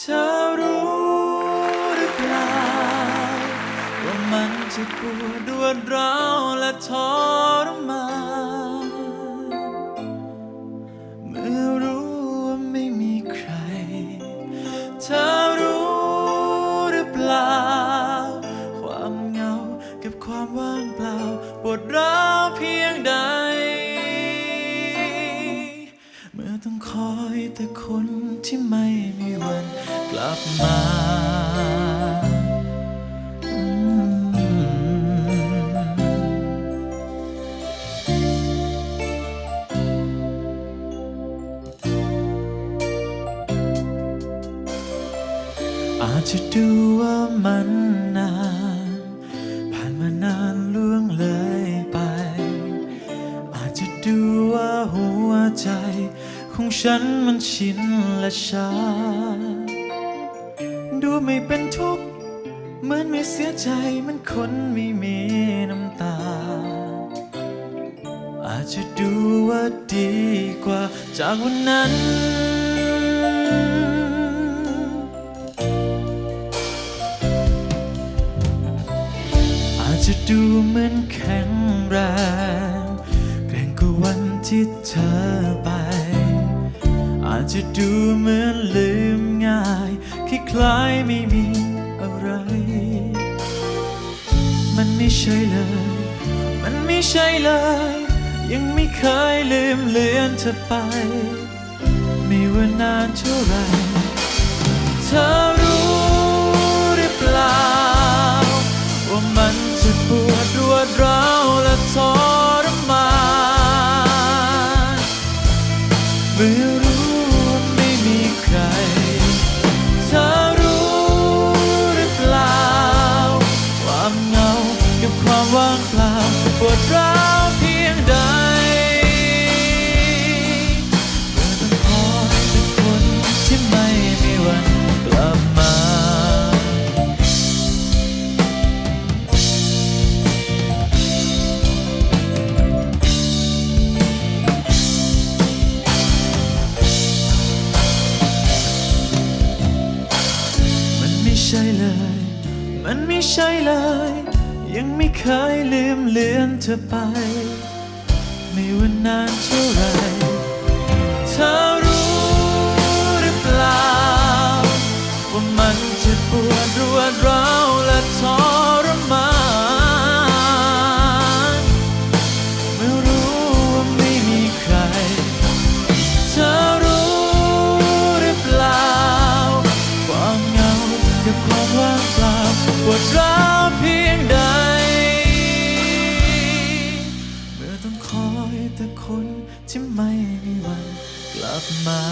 เธอรู้หรือเปล่า ว่ามันจะปวดรวดร้าวและทรมานเมื่อรู้ว่าไม่มีใคร เธอรู้หรือเปล่า ความเหงากับความว่างเปล่าปวดร้าวเพียงใด เมื่อต้องคอยแต่คนที่ไม่ ลับมาอืมอาจจะดูว่ามันนาน ผ่านมานานล่วงเลยไป อาจจะดูว่าหัวใจ ของฉันมันชินและชา ดูไม่เป็นทุกข์เหมือนไม่เสียใจมันคนไม่มีน้ำตา อาจจะดูว่าดีกว่าจากวันนั้นอาจจะดูเหมือนแข็งแรงแกร่งกว่าวันที่เธอไป จจะดูเหมือนลืมง่ายคล้ายๆไม่มีอะไร มันไม่ใช่เลย มันไม่ใช่เลย ยังไม่เคยลืมเลือนเธอไป ไม่ว่านานเท่าไหรเธอ กับความว่างเปล่าปวดร้าวเพียงใดเมื่อต้องคอยแต่คนที่ไม่มีวันกลับมา มันไม่ใช่เลย มันไม่ใช่เลย ยังไม่เคยลืมเลือนเธอไป ไม่ว่านานเท่าไรเธอรู้หรือเปล่า ว่ามันจะปวดรวดร้าวและทร เ